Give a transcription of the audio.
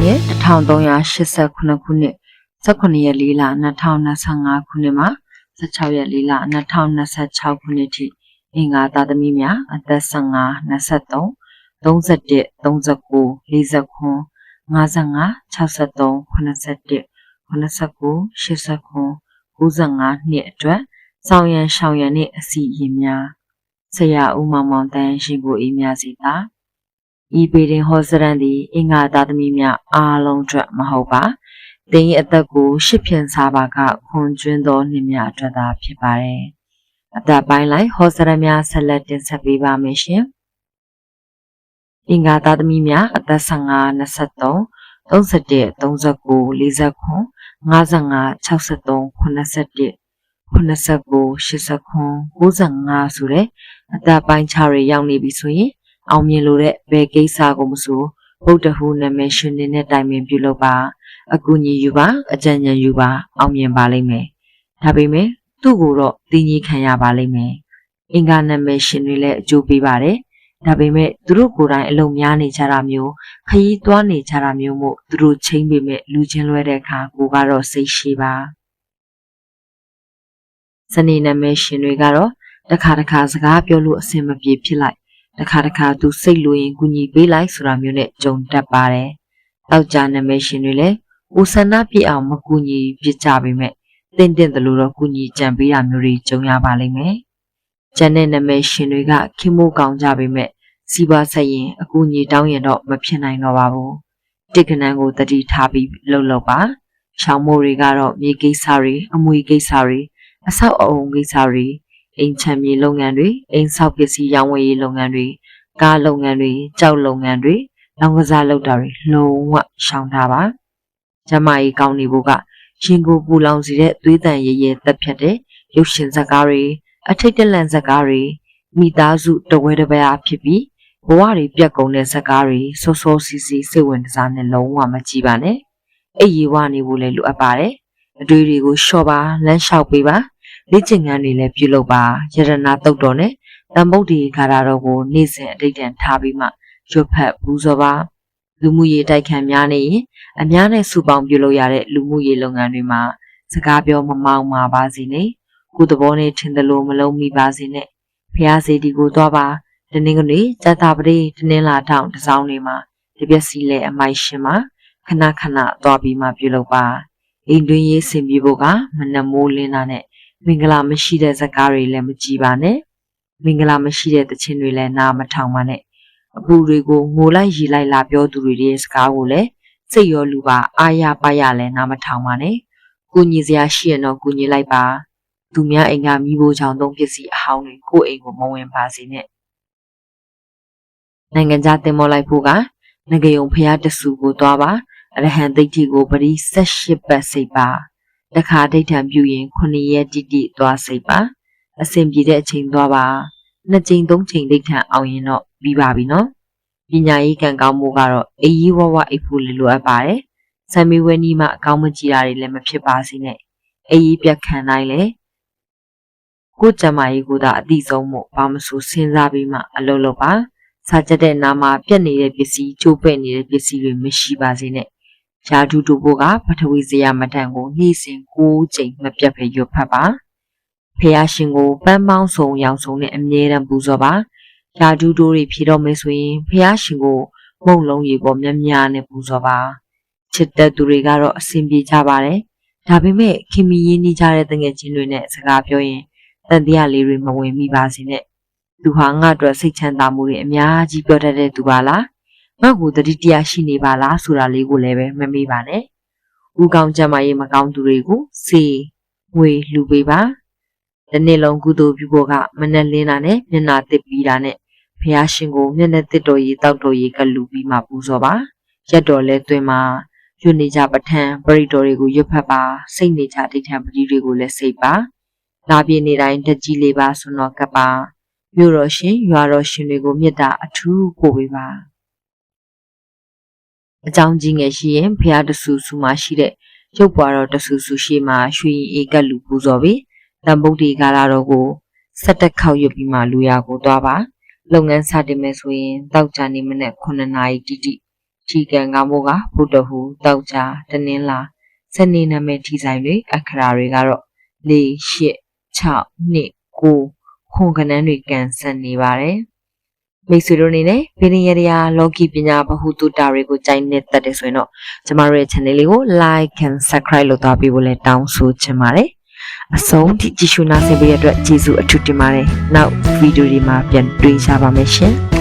နှစ်1389ခုနှစ်18ရက်4လ2025ခုနှစ်မှာ16ရက်4လ2026ခုနှစ်ထိအင်္ဂါသားသမီးများအသက်15 23 31 39 49 55 63 81 89 89 95နှစ်အတွက်ဆောင်ရန်ရှောင်ရန်နှင့်အစီအရင်များဆရာဦးမောင်မောင်တန်းရှင်ကိုအေးမြစီတာ ဤပေတင်ဟောစရန်သည်အင်္ဂါသားသမီးများအားလုံးအတွက်မဟုတ်ပါသင်၏အသက်ကိုရှစ်ဖြန်စားပါကခွန်ကျွန်းသောနှစ်များအတွက်သာဖြစ်ပါတယ်အသက်ပိုင်းလိုက်ဟောစရန်များဆက်လက်တင်ဆက်ပေးပါမယ်ရှင်အင်္ဂါသားသမီးများအသက်15 23 31 39 49 55 63 81 89 89 95ဆိုတဲ့အသက်ပိုင်းခြားတွေရောက်နေပြီဆိုရင် အောင်မြင်လို့တဲ့ဘယ်ကိစ္စကိုမဆိုဗုဒ္ဓဟူနာမည်ရှင်နေတဲ့တိုင်ပင်ပြုလုပ်ပါအကူအညီယူပါအကြံဉာဏ်ယူပါအောင်မြင်ပါလိမ့်မယ်ဒါပေမဲ့သူ့ကိုတော့သိညီခံရပါလိမ့်မယ်အင်္ဂါနာမည်ရှင်တွေလည်းအကျိုးပေးပါတယ်ဒါပေမဲ့သူတို့ကိုယ်တိုင်အလုံများနေကြတာမျိုးခရီးသွားနေကြတာမျိုးမို့သူတို့ချင်းပေမဲ့လူချင်းလွဲတဲ့အခါကိုကတော့စိတ်ရှိပါစနေနာမည်ရှင်တွေကတော့တစ်ခါတစ်ခါစကားပြောလို့အဆင်မပြေဖြစ်လိုက် တစ်ခါတစ်ခါသူစိတ်လိုရင်ကူညီပေးလိုက်ဆိုတာမျိုးနဲ့ကြုံတတ်ပါတယ်တောက်ကြနာမည်ရှင်တွေလည်းဦးဆန္ဒပြည့်အောင်မကူညီပြကြပေမဲ့တင့်တင့်တယ်လို့တော့ကူညီကြံပေးတာမျိုးတွေကြုံရပါလိမ့်မယ်ကျန်တဲ့နာမည်ရှင်တွေကခင်မိုးကောင်းကြပေမဲ့စီးပွားဆက်ရင်အကူအညီတောင်းရင်တော့မဖြစ်နိုင်တော့ပါဘူးတစ်ကနန်းကိုတတိထားပြီးလှုပ်လှုပ်ပါရှောင်းမိုးတွေကတော့မြေကိစ္စတွေအမွေကိစ္စတွေအဆောက်အအုံကိစ္စတွေ အိမ်ချမ်းမြေလုပ်ငန်းတွေအိမ်ဆောက်ပစ္စည်းရောင်းဝယ်ရေးလုပ်ငန်းတွေကားလုပ်ငန်းတွေကြောက်လုပ်ငန်းတွေလောင်ကစားလုပ်တာတွေလုံးဝရှောင်ထားပါကျမကြီးကောင်းနေဖို့ကရှင်ကိုပူလောင်စီတဲ့သွေးတန်ရည်ရည်တက်ဖြတ်တဲ့ရုပ်ရှင်ဇာတ်ကားတွေအထိတ်တလန့်ဇာတ်ကားတွေမိသားစုတဝဲတစ်ပရားဖြစ်ပြီးဘဝတွေပြတ်ကုန်တဲ့ဇာတ်ကားတွေစောစောစီစီစိတ်ဝင်စားနဲ့လုံးဝမကြည့်ပါနဲ့အိပ်ရီဝနေဖို့လည်းလိုအပ်ပါတယ်အတွေ့တွေကိုလျှော့ပါလမ်းလျှောက်ပေးပါ လေ့ကျင့်ခန်းတွေလည်းပြုလုပ်ပါယရနာတုတ်တော်နဲ့တန်ဗုဒ္ဓေခါရတော်ကိုနေ့စဉ်အတိတ်တန်ထားပြီးမှရွတ်ဖတ်ပူဇော်ပါလူမှုရေးတိုက်ခန်းများနေရင်အများနဲ့စုပေါင်းပြုလုပ်ရတဲ့လူမှုရေးလုပ်ငန်းတွေမှာစကားပြောမမောင်းပါပါစေနဲ့ကိုယ်သဘောနဲ့ထင်သလိုမလုံးမိပါစေနဲ့ဖះစေတီကိုသွားပါတနင်္ဂနွေဇာတာပတိတနင်္လာထောင်တစောင်းတွေမှာဒီပျက်စီးလဲအမိုက်ရှင်မှာခဏခဏသွားပြီးမှပြုလုပ်ပါအိမ်တွင်းရေးဆင်ပြေဖို့ကမနမိုးလင်းတာနဲ့ မင်္ဂလာမရှိတဲ့ဇာတ်ကားတွေလည်းမကြည့်ပါနဲ့မင်္ဂလာမရှိတဲ့တခြင်းတွေလည်းနားမထောင်ပါနဲ့အပူတွေကိုငိုလိုက်ရီလိုက်လာပြောသူတွေရဲ့စကားကိုလည်းစိတ်ရောလူပါအာရပါရလည်းနားမထောင်ပါနဲ့ကုညီစရာရှိရင်တော့ကုညီလိုက်ပါသူများအိမ်ကမိဖို့ချောင်သုံးပစ္စည်းအဟောင်းတွေကိုယ့်အိမ်ကိုမဝင်ပါစေနဲ့နိုင်ငံခြားတင်မောလိုက်ဖို့ကငကြယုံဖျားတဆူကိုသွားပါအရဟံသိဋ္ဌိကိုပရိ78ပတ်စိတ်ပါ တခါဒိဋ္ဌံပြုရင်9ရက်တိတိသွားစိတ်ပါအစဉ်ပြေတဲ့အချိန်သွားပါနှစ်ချိန်သုံးချိန်ဒိဋ္ဌံအောင်ရင်တော့ပြီးပါပြီနော်ပညာရေးကံကောင်းမှုကတော့အေးကြီးဝဝအိပ်ဖို့လည်းလိုအပ်ပါတယ်ဆံမီဝဲနီးမှအကောင်းမကြည့်တာတွေလည်းမဖြစ်ပါစေနဲ့အေးကြီးပြတ်ခံနိုင်လေကိုယ်ကြမ္မာရေးကိုသာအတိဆုံးမို့ဘာမဆိုစဉ်းစားပြီးမှအလုပ်လုပ်ပါစာကြတဲ့နာမှာပြက်နေတဲ့ပစ္စည်းချိုးပဲ့နေတဲ့ပစ္စည်းတွေမရှိပါစေနဲ့ ယာဒူတူဘိုကပထဝီဇယမတန်ကိုနေ့စဉ်၉ချိန်မပြတ်ဖဲရွတ်ဖတ်ပါဖះရှင်ကိုပန်းပေါင်းစုံရောင်စုံနဲ့အမြဲတမ်းပူဇော်ပါယာဒူတိုးတွေဖြေတော့မယ်ဆိုရင်ဖះရှင်ကိုမုံလုံးရေပေါ်မြတ်များနဲ့ပူဇော်ပါချစ်တဲ့သူတွေကတော့အဆင်ပြေကြပါတယ်ဒါပေမဲ့ခင်မီရင်းနှီးကြတဲ့တငယ်ချင်းတွေနဲ့စကားပြောရင်တန်တရားလေးတွေမဝင်မိပါစေနဲ့သူဟာငါ့အတွက်စိတ်ချမ်းသာမှုတွေအများကြီးပြောတတ်တဲ့သူပါလား ငါ့ကိုတတိတရားရှိနေပါလားဆိုတာလေးကိုလည်းပဲမမေ့ပါနဲ့ဦးကောင်းကြမ်းမရေးမကောင်းသူတွေကိုစေငွေလူပေးပါဒီနေ့လုံးကုသိုလ်ပြုဖို့ကမနဲ့လင်းတာနဲ့မျက်နာတစ်ပြီးတာနဲ့ဖះရှင်ကိုမျက်နှာတစ်တော်ရေးတောက်တော်ရေးကလူပြီးမှပူဇော်ပါရက်တော်လဲသွင်းမှာရွနေကြပဋ္ဌာန်းပရိတော်တွေကိုရွတ်ဖတ်ပါစိတ်နေကြဒိဋ္ဌံပတိတွေကိုလည်းစိတ်ပါလာပြနေတိုင်းတကြီးလေးပါဆွတော်ကပ်ပါမြို့တော်ရှင်ရွာတော်ရှင်တွေကိုမေတ္တာအထူးပို့ပေးပါ အကြောင်းကြီးငယ်ရှိရင်ဖះတဆူဆူမှာရှိတဲ့ရုပ်ပွားတော်တဆူဆူရှိမှာရွှေအေကတ်လူပူဇော်ပြီးတန်ဗုဒ္ဓေကာလာတော်ကိုဆက်တက်ခောက်ရွတ်ပြီးမှလူရကိုသွားပါလုပ်ငန်းစတင်မယ်ဆိုရင်တောက်ကြနေမနဲ့9နာရီတိတိထထီကံကမိုးကဘုဒ္ဓဟူတောက်ကြတနင်္လာစနေနာမည်ထိဆိုင်တွေအခရာတွေကတော့၄၈6 2 9ခွန်ကနန်းတွေကန်ဆန်နေပါတယ် မိတ်ဆွေတို့အနေနဲ့ဗီဒီယိုရာလောကီပညာဗဟုသုတတွေကိုကြိုက်နေတဲ့တယ်ဆိုရင်တော့ကျမတို့ရဲ့ channel လေးကို like and subscribe လုပ်သွားပေးဖို့လည်းတောင်းဆိုချင်ပါတယ်အဆုံးထိကြည့်ရှုနားဆင်ပေးတဲ့အတွက်ကျေးဇူးအထူးတင်ပါတယ်နောက်ဗီဒီယိုဒီမှာပြန်တွေ့ကြပါမယ်ရှင်